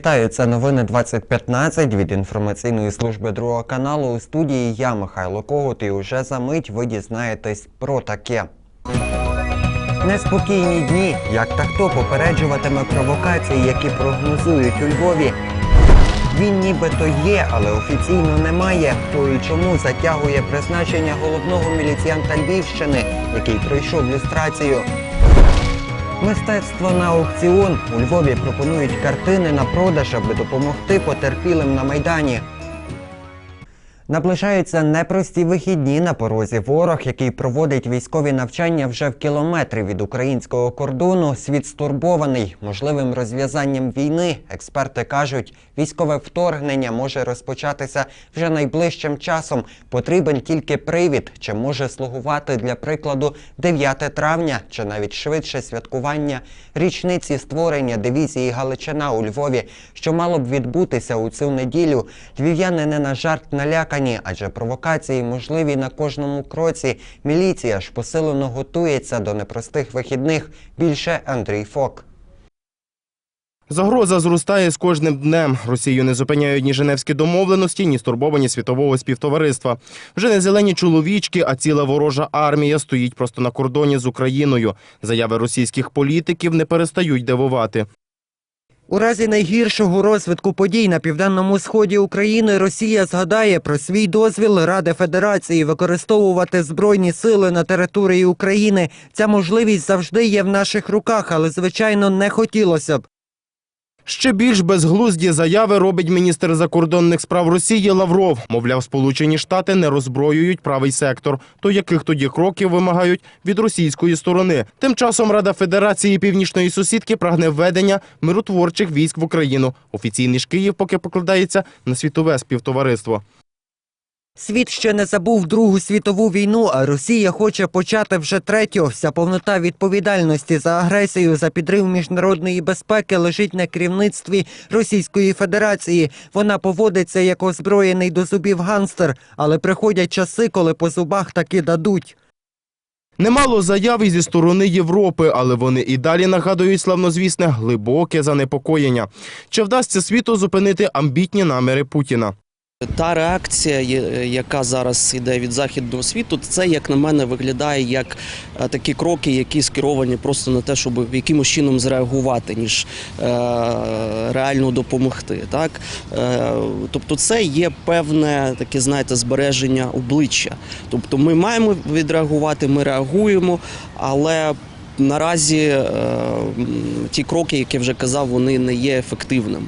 Вітаю, це новини 2015 від інформаційної служби другого каналу. У студії я Михайло Когут і уже за мить ви дізнаєтесь про таке. Неспокійні дні. Як та хто попереджуватиме провокації, які прогнозують у Львові. Він нібито є, але офіційно немає. Хто і чому затягує призначення головного міліціянта Львівщини, який пройшов люстрацію. Мистецтво на аукціон. У Львові пропонують картини на продаж, аби допомогти потерпілим на майдані. Наближаються непрості вихідні на порозі. Ворог, який проводить військові навчання вже в кілометрі від українського кордону, світ стурбований можливим розв'язанням війни. Експерти кажуть, військове вторгнення може розпочатися вже найближчим часом. Потрібен тільки привід, чи може слугувати для прикладу 9 травня, чи навіть швидше святкування річниці створення дивізії Галичина у Львові, що мало б відбутися у цю неділю. Львів'яни не на жарт налякані, адже провокації можливі на кожному кроці. Міліція ж посилено готується до непростих вихідних. Більше Андрій Фок. Загроза зростає з кожним днем. Росію не зупиняють ні Женевські домовленості, ні стурбовані світового співтовариства. Вже не зелені чоловічки, а ціла ворожа армія стоїть просто на кордоні з Україною. Заяви російських політиків не перестають дивувати. У разі найгіршого розвитку подій на південному сході України Росія згадає про свій дозвіл Ради Федерації використовувати збройні сили на території України. Ця можливість завжди є в наших руках, але звичайно не хотілося б. Ще більш безглузді заяви робить міністр закордонних справ Росії Лавров. Мовляв, Сполучені Штати не роззброюють правий сектор. То яких тоді кроків вимагають від російської сторони? Тим часом Рада Федерації Північної сусідки прагне введення миротворчих військ в Україну. Офіційний ж Київ поки покладається на світове співтовариство. Світ ще не забув Другу світову війну, а Росія хоче почати вже третю. Вся повнота відповідальності за агресію за підрив міжнародної безпеки лежить на керівництві Російської Федерації. Вона поводиться як озброєний до зубів ганстер, але приходять часи, коли по зубах таки дадуть. Немало заяв зі сторони Європи, але вони і далі нагадують славнозвісне глибоке занепокоєння. Чи вдасться світу зупинити амбітні наміри Путіна? Та реакція, яка зараз йде від західного світу, це як на мене виглядає як е, такі кроки, які скеровані просто на те, щоб якимось чином зреагувати, ніж е, реально допомогти. Так е, тобто, це є певне таке, знаєте, збереження обличчя. Тобто, ми маємо відреагувати, ми реагуємо, але наразі ті кроки, які вже казав, вони не є ефективними.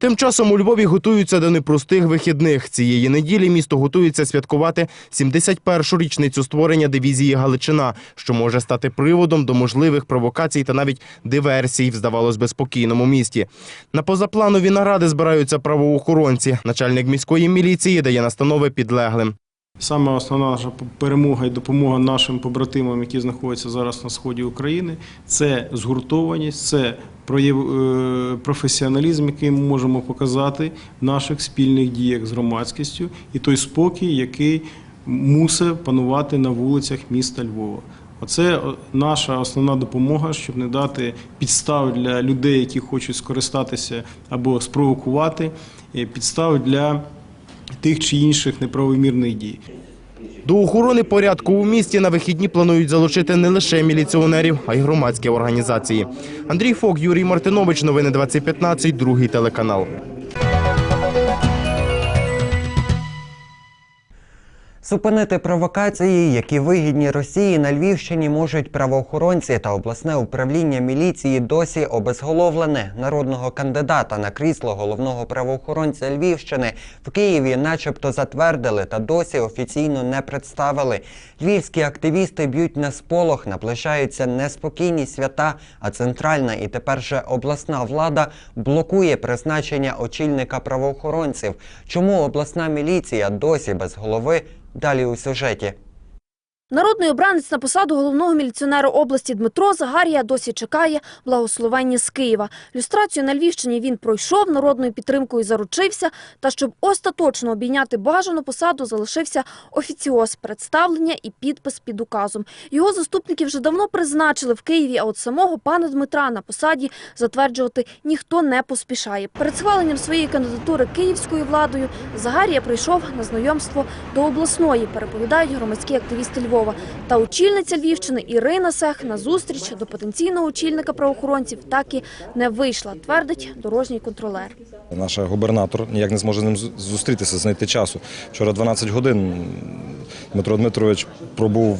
Тим часом у Львові готуються до непростих вихідних. Цієї неділі місто готується святкувати 71-шу річницю створення дивізії Галичина, що може стати приводом до можливих провокацій та навіть диверсій здавалось би, спокійному місті. На позапланові наради збираються правоохоронці. Начальник міської міліції дає настанови підлеглим. Саме основна наша перемога і допомога нашим побратимам, які знаходяться зараз на сході України, це згуртованість, це е, професіоналізм, який ми можемо показати в наших спільних діях з громадськістю, і той спокій, який мусить панувати на вулицях міста Львова. Оце наша основна допомога, щоб не дати підстав для людей, які хочуть скористатися або спровокувати, е, підстав для тих чи інших неправомірних дій. До охорони порядку у місті на вихідні планують залучити не лише міліціонерів, а й громадські організації. Андрій Фок, Юрій Мартинович, новини 2015, другий телеканал. Зупинити провокації, які вигідні Росії на Львівщині, можуть правоохоронці та обласне управління міліції досі обезголовлене народного кандидата на крісло головного правоохоронця Львівщини в Києві, начебто, затвердили та досі офіційно не представили. Львівські активісти б'ють на сполох, наближаються неспокійні свята, а центральна і тепер же обласна влада блокує призначення очільника правоохоронців. Чому обласна міліція досі без голови? Далі у сюжеті. Народний обранець на посаду головного міліціонера області Дмитро Загарія досі чекає благословення з Києва. Люстрацію на Львівщині він пройшов, народною підтримкою заручився, та щоб остаточно обійняти бажану посаду, залишився офіціоз, представлення і підпис під указом. Його заступники вже давно призначили в Києві, а от самого пана Дмитра на посаді затверджувати ніхто не поспішає. Перед схваленням своєї кандидатури київською владою Загарія прийшов на знайомство до обласної, переповідають громадські активісти Львова. Та очільниця Львівщини Ірина Сех на зустріч до потенційного очільника правоохоронців так і не вийшла, твердить дорожній контролер. Наш губернатор ніяк не зможе з ним зустрітися, знайти часу. Вчора 12 годин Дмитро Дмитрович пробув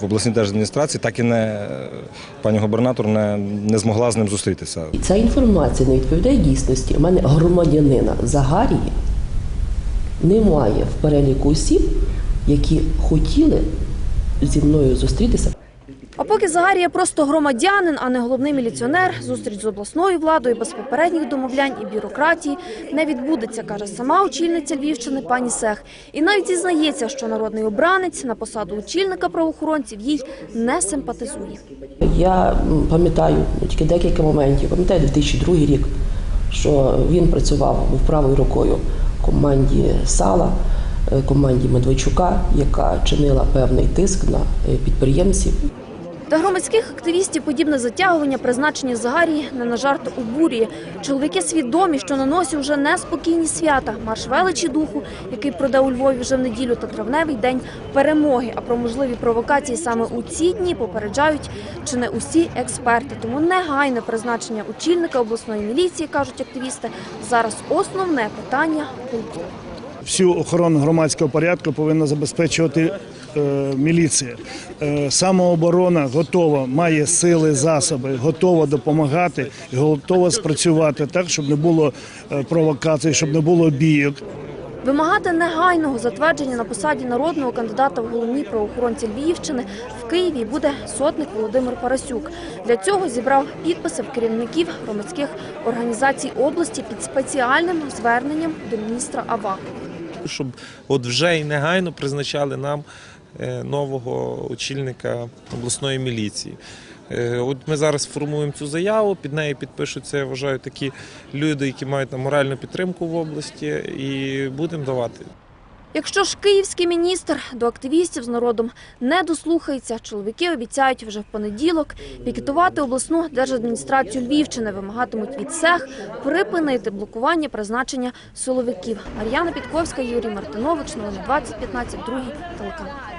в обласній держадміністрації, так і не пані губернатор не, не змогла з ним зустрітися. Ця інформація не відповідає дійсності. У мене громадянина Загарії немає в переліку осіб, які хотіли зі мною зустрітися. А поки Загарія просто громадянин, а не головний міліціонер, зустріч з обласною владою без попередніх домовлянь і бюрократії не відбудеться, каже сама очільниця Львівщини пані Сех. І навіть зізнається, що народний обранець на посаду очільника правоохоронців їй не симпатизує. Я пам'ятаю тільки декілька моментів. Пам'ятаю 2002 рік, що він працював був правою рукою в команді Сала, команді Медведчука, яка чинила певний тиск на е, підприємців. Та громадських активістів подібне затягування призначення Загарії не на жарт обурює. Чоловіки свідомі, що на носі вже неспокійні свята, марш величі духу, який пройде у Львові вже в неділю, та травневий день перемоги. А про можливі провокації саме у ці дні попереджають чи не усі експерти. Тому негайне призначення очільника обласної міліції, кажуть активісти, зараз основне питання культури. Всю охорону громадського порядку повинна забезпечувати е, міліція. Е, самооборона готова, має сили, засоби, готова допомагати, готова спрацювати так, щоб не було е, провокацій, щоб не було бійок. Вимагати негайного затвердження на посаді народного кандидата в головні правоохоронці Львівщини в Києві буде сотник Володимир Парасюк. Для цього зібрав підписи в керівників громадських організацій області під спеціальним зверненням до міністра Авакова. Щоб от вже і негайно призначали нам е, нового очільника обласної міліції. Е, От ми зараз формуємо цю заяву, під нею підпишуться, я вважаю, такі люди, які мають моральну підтримку в області, і будемо давати. Якщо ж київський міністр до активістів з народом не дослухається, чоловіки обіцяють вже в понеділок пікетувати обласну держадміністрацію Львівщини, вимагатимуть від СЕХ припинити блокування призначення силовиків. Мар'яна Підковська, Юрій Мартинович, новини 2015, другий телеканал.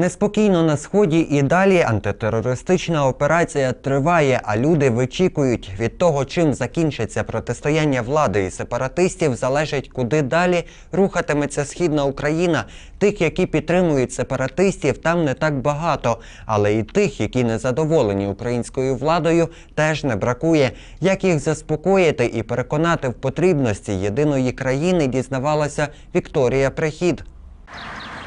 Неспокійно на сході і далі антитерористична операція триває, а люди вичікують від того, чим закінчиться протистояння влади і сепаратистів, залежить куди далі рухатиметься східна Україна. Тих, які підтримують сепаратистів, там не так багато, але і тих, які не задоволені українською владою, теж не бракує. Як їх заспокоїти і переконати в потрібності єдиної країни, дізнавалася Вікторія Прихід.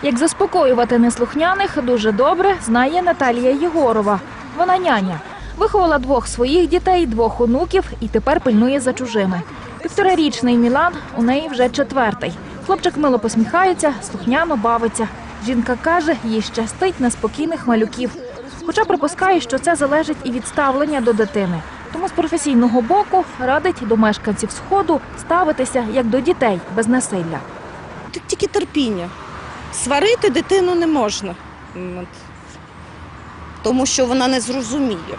Як заспокоювати неслухняних, дуже добре знає Наталія Єгорова. Вона няня. Виховала двох своїх дітей, двох онуків і тепер пильнує за чужими. Півторарічний Мілан у неї вже четвертий. Хлопчик мило посміхається, слухняно бавиться. Жінка каже, їй щастить на спокійних малюків. Хоча припускає, що це залежить і від ставлення до дитини. Тому з професійного боку радить до мешканців сходу ставитися як до дітей без насилля. Т- Тільки терпіння. Сварити дитину не можна. Тому що вона не зрозуміє.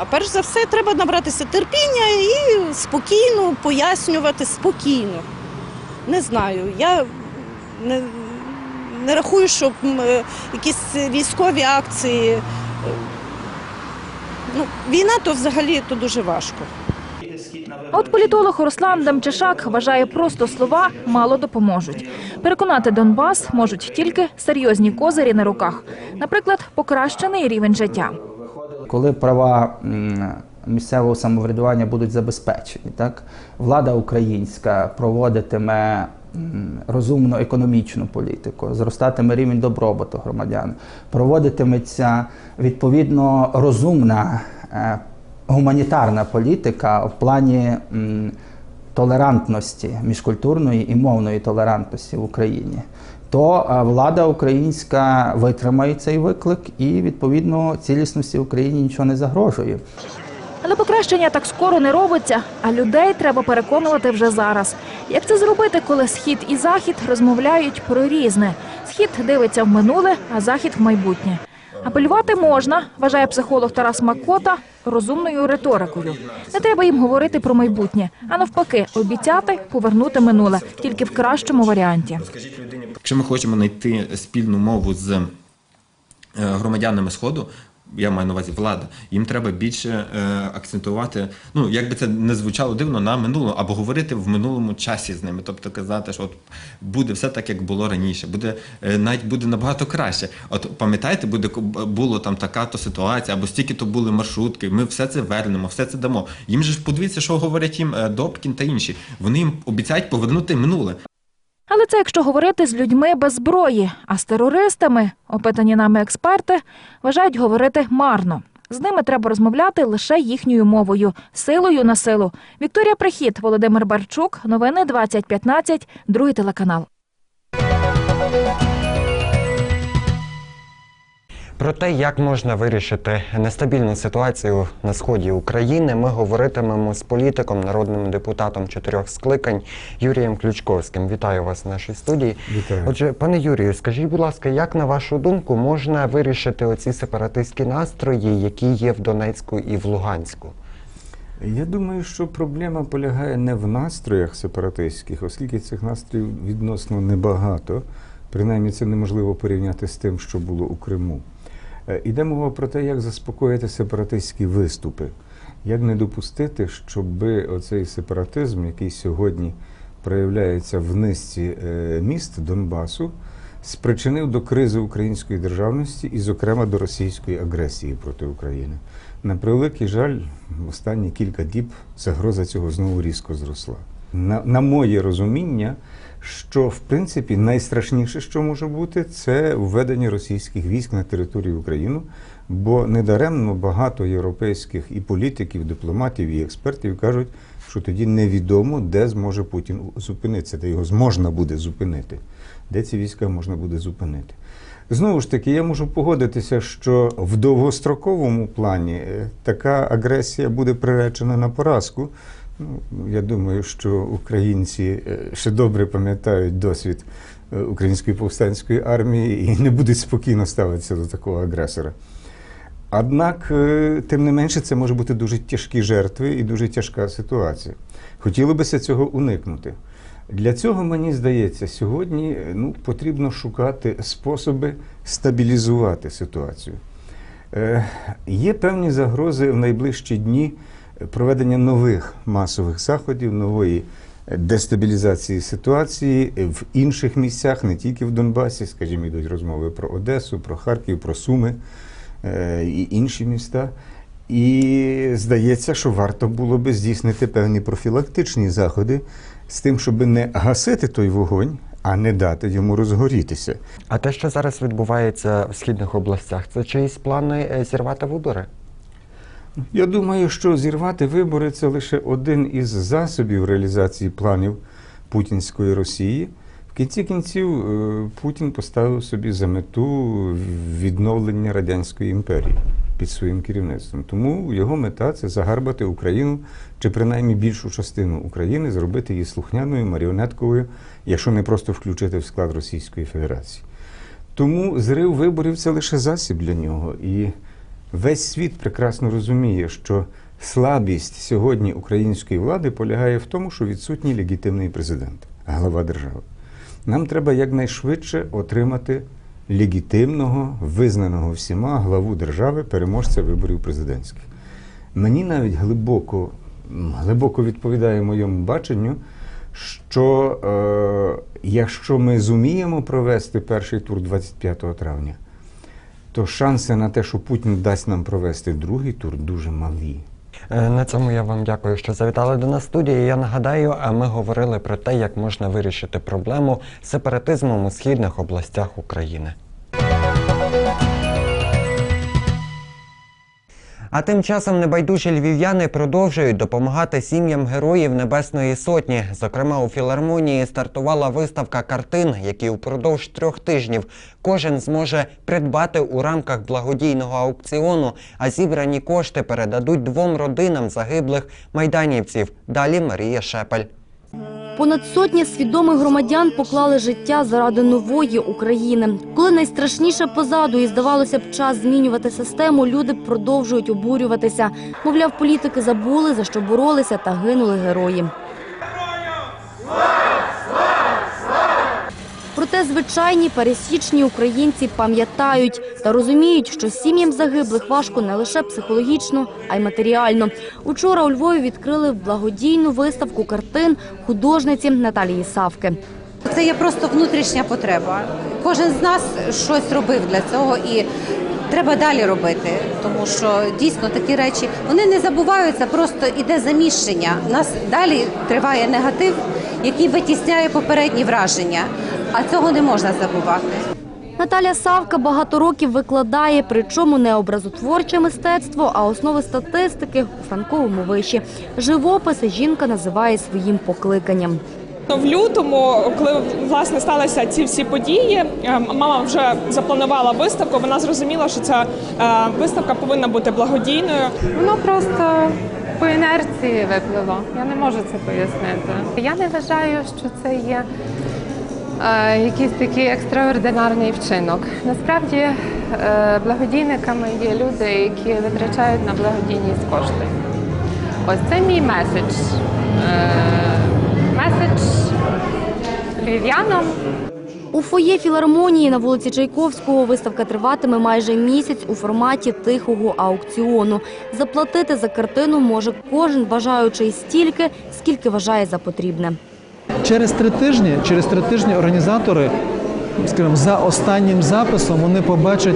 А перш за все, треба набратися терпіння і спокійно пояснювати спокійно. Не знаю. Я не, не рахую, що е, якісь військові акції. е, Ну, війна то взагалі то дуже важко. От політолог Руслан Демчишак вважає, просто слова мало допоможуть. Переконати Донбас можуть тільки серйозні козирі на руках, наприклад, покращений рівень життя. коли права місцевого самоврядування будуть забезпечені, так влада українська проводитиме розумну економічну політику, зростатиме рівень добробуту громадян, проводитиметься відповідно розумна е, гуманітарна політика в плані толерантності, міжкультурної і мовної толерантності в Україні. то е, влада українська витримає цей виклик і відповідно цілісності Україні нічого не загрожує. Але покращення так скоро не робиться, а людей треба переконувати вже зараз. Як це зробити, коли схід і захід розмовляють про різне? Схід дивиться в минуле, а захід в майбутнє. Апелювати можна, вважає психолог Тарас Макота, розумною риторикою. Не треба їм говорити про майбутнє, а навпаки, обіцяти повернути минуле, тільки в кращому варіанті. Якщо ми хочемо знайти спільну мову з е, громадянами Сходу, я маю на увазі влада, їм треба більше е, акцентувати, ну як би це не звучало дивно, на минулому, або говорити в минулому часі з ними. Тобто казати, що от буде все так, як було раніше, буде е, навіть буде набагато краще. От пам'ятаєте, буде було там така то ситуація, або стільки то були маршрутки. Ми все це вернемо, все це дамо. Їм же ж подивіться, що говорять їм е, Добкін та інші. Вони їм обіцяють повернути минуле. Але це якщо говорити з людьми без зброї, а з терористами, опитані нами експерти, вважають говорити марно. З ними треба розмовляти лише їхньою мовою, силою на силу. Вікторія Прихід, Володимир Барчук, новини 2015, другий телеканал. Про те, як можна вирішити нестабільну ситуацію на сході України, ми говоритимемо з політиком, народним депутатом чотирьох скликань Юрієм Ключковським. Вітаю вас в нашій студії. Вітаю. Отже, пане Юрію, скажіть, будь ласка, як на вашу думку можна вирішити оці сепаратистські настрої, які є в Донецьку і в Луганську? Я думаю, що проблема полягає не в настроях сепаратистських, оскільки цих настроїв відносно небагато. Принаймні це неможливо порівняти з тим, що було у Криму. Е, Іде мова про те, як заспокоїти сепаратистські виступи, як не допустити, щоб оцей сепаратизм, який сьогодні проявляється в низці е, міст Донбасу, спричинив до кризи української державності і, зокрема, до російської агресії проти України. На превеликий жаль, в останні кілька діб загроза цього знову різко зросла. На, на моє розуміння, що в принципі найстрашніше, що може бути, це введення російських військ на територію України, бо недаремно багато європейських і політиків, дипломатів і експертів кажуть, що тоді невідомо, де зможе Путін зупинитися, де його можна буде зупинити, де ці війська можна буде зупинити. Знову ж таки, я можу погодитися, що в довгостроковому плані е, така агресія буде приречена на поразку. Ну, я думаю, що українці е, ще добре пам'ятають досвід е, української повстанської армії і не будуть спокійно ставитися до такого агресора. Однак, е, тим не менше, це може бути дуже тяжкі жертви і дуже тяжка ситуація. Хотілося б цього уникнути. Для цього, мені здається, сьогодні ну, потрібно шукати способи стабілізувати ситуацію. Е, є певні загрози в найближчі дні проведення нових масових заходів, нової дестабілізації ситуації в інших місцях, не тільки в Донбасі, скажімо, йдуть розмови про Одесу, про Харків, про Суми е, і інші міста. І здається, що варто було би здійснити певні профілактичні заходи з тим, щоб не гасити той вогонь, а не дати йому розгорітися. А те, що зараз відбувається в східних областях, це чиїсь плани е, зірвати вибори? Я думаю, що зірвати вибори це лише один із засобів реалізації планів путінської Росії. В кінці кінців е, Путін поставив собі за мету відновлення радянської імперії під своїм керівництвом. Тому його мета це загарбати Україну чи принаймні більшу частину України, зробити її слухняною маріонетковою, якщо не просто включити в склад Російської Федерації. Тому зрив виборів це лише засіб для нього. І весь світ прекрасно розуміє, що слабість сьогодні української влади полягає в тому, що відсутній легітимний президент, глава держави. Нам треба якнайшвидше отримати легітимного, визнаного всіма главу держави, переможця виборів президентських. Мені навіть глибоко, глибоко відповідає моєму баченню, що е, якщо ми зуміємо провести перший тур 25 травня, то шанси на те, що Путін дасть нам провести другий тур, дуже малі. Е, На цьому я вам дякую, що завітали до нас студії. Я нагадаю, а ми говорили про те, як можна вирішити проблему сепаратизмом у східних областях України. А тим часом небайдужі львів'яни продовжують допомагати сім'ям героїв Небесної Сотні. Зокрема, у філармонії стартувала виставка картин, які впродовж трьох тижнів кожен зможе придбати у рамках благодійного аукціону, а зібрані кошти передадуть двом родинам загиблих майданівців. Далі Марія Шепель. Понад сотня свідомих громадян поклали життя заради нової України. Коли найстрашніше позаду і здавалося б час змінювати систему, люди продовжують обурюватися. Мовляв, політики забули за що боролися та гинули герої. Звичайні пересічні українці пам'ятають та розуміють, що сім'ям загиблих важко не лише психологічно, а й матеріально. Учора у Львові відкрили благодійну виставку картин художниці Наталії Савки. Це є просто внутрішня потреба. Кожен з нас щось робив для цього і треба далі робити, тому що дійсно такі речі вони не забуваються, просто іде заміщення. У нас далі триває негатив, який витісняє попередні враження, а цього не можна забувати. Наталя Савка багато років викладає, причому не образотворче мистецтво, а основи статистики у франковому виші. Живописи жінка називає своїм покликанням. В лютому, коли власне сталися ці всі події, е, мама вже запланувала виставку. Вона зрозуміла, що ця е, виставка повинна бути благодійною. Воно просто по інерції випливо. Я не можу це пояснити. Я не вважаю, що це є е, якийсь такий екстраординарний вчинок. Насправді благодійниками є люди, які витрачають на благодійність кошти. Ось це мій. Меседж львів'янам. У фоє філармонії на вулиці Чайковського виставка триватиме майже місяць у форматі тихого аукціону. Заплатити за картину може кожен бажаючий стільки, скільки вважає за потрібне. Через три тижні, через три тижні організатори, скажімо, за останнім записом вони побачать,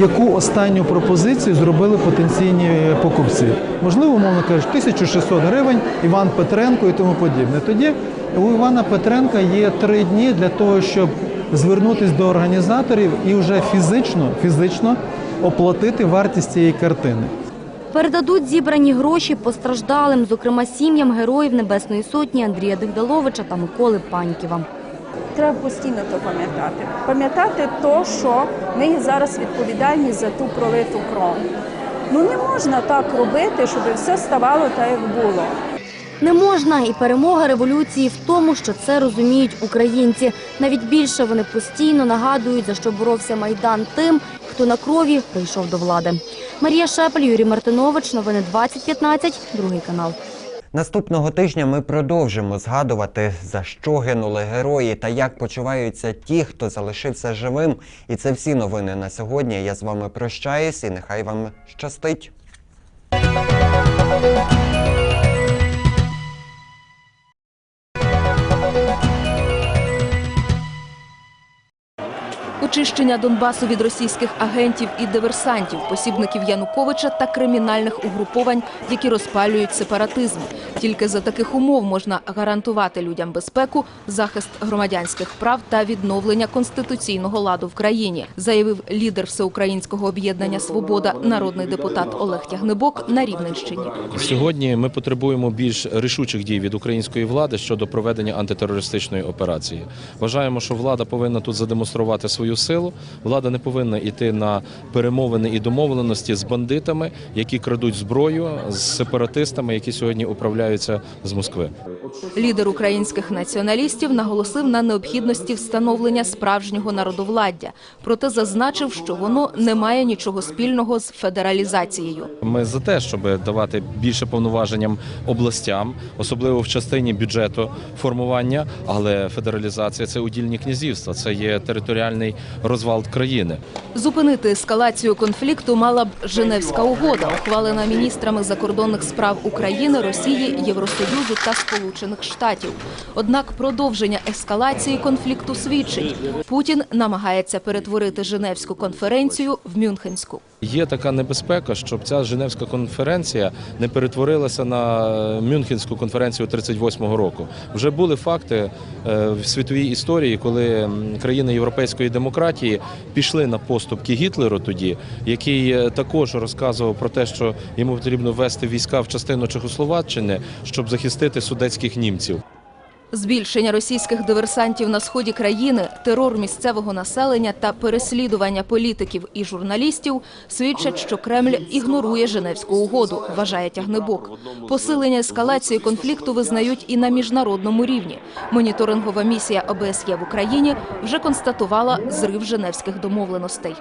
яку останню пропозицію зробили потенційні покупці. Можливо, умовно кажучи, 1600 гривень, Іван Петренко і тому подібне. Тоді у Івана Петренка є три дні для того, щоб звернутися до організаторів і вже фізично, фізично оплатити вартість цієї картини. Передадуть зібрані гроші постраждалим, зокрема сім'ям героїв Небесної Сотні Андрія Дигдаловича та Миколи Паньківа. Треба постійно то пам'ятати. Пам'ятати то, що ми зараз відповідальні за ту пролиту кров. Ну не можна так робити, щоб все ставало так, як було. Не можна і перемога революції в тому, що це розуміють українці. Навіть більше вони постійно нагадують, за що боровся майдан тим, хто на крові прийшов до влади. Марія Шепель, Юрій Мартинович, новини 2015, другий канал. Наступного тижня ми продовжимо згадувати, за що гинули герої та як почуваються ті, хто залишився живим. І це всі новини на сьогодні. Я з вами прощаюсь і нехай вам щастить. Очищення Донбасу від російських агентів і диверсантів, посібників Януковича та кримінальних угруповань, які розпалюють сепаратизм. Тільки за таких умов можна гарантувати людям безпеку, захист громадянських прав та відновлення конституційного ладу в країні, заявив лідер всеукраїнського об'єднання Свобода, народний депутат Олег Тягнебок на Рівненщині. Сьогодні ми потребуємо більш рішучих дій від української влади щодо проведення антитерористичної операції. Вважаємо, що влада повинна тут задемонструвати свою силу. Влада не повинна йти на перемовини і домовленості з бандитами, які крадуть зброю, з сепаратистами, які сьогодні управляються з Москви. Лідер українських націоналістів наголосив на необхідності встановлення справжнього народовладдя, проте зазначив, що воно не має нічого спільного з федералізацією. Ми за те, щоб давати більше повноваженням областям, особливо в частині бюджету формування, але федералізація це удільні князівства, це є територіальний розвал країни. Зупинити ескалацію конфлікту мала б Женевська угода, ухвалена міністрами закордонних справ України, Росії, Євросоюзу та Сполучених Штатів. Однак продовження ескалації конфлікту свідчить, Путін намагається перетворити Женевську конференцію в Мюнхенську. Є така небезпека, щоб ця Женевська конференція не перетворилася на Мюнхенську конференцію 38-го року. Вже були факти е, в світовій історії, коли країни європейської демократії пішли на поступки Гітлеру тоді, який е, також розказував про те, що йому потрібно ввести війська в частину Чехословаччини, щоб захистити судетських німців. Збільшення російських диверсантів на сході країни, терор місцевого населення та переслідування політиків і журналістів свідчать, що Кремль ігнорує Женевську угоду, вважає тягнебок. Посилення ескалації конфлікту визнають і на міжнародному рівні. Моніторингова місія ОБСЄ в Україні вже констатувала зрив Женевських домовленостей.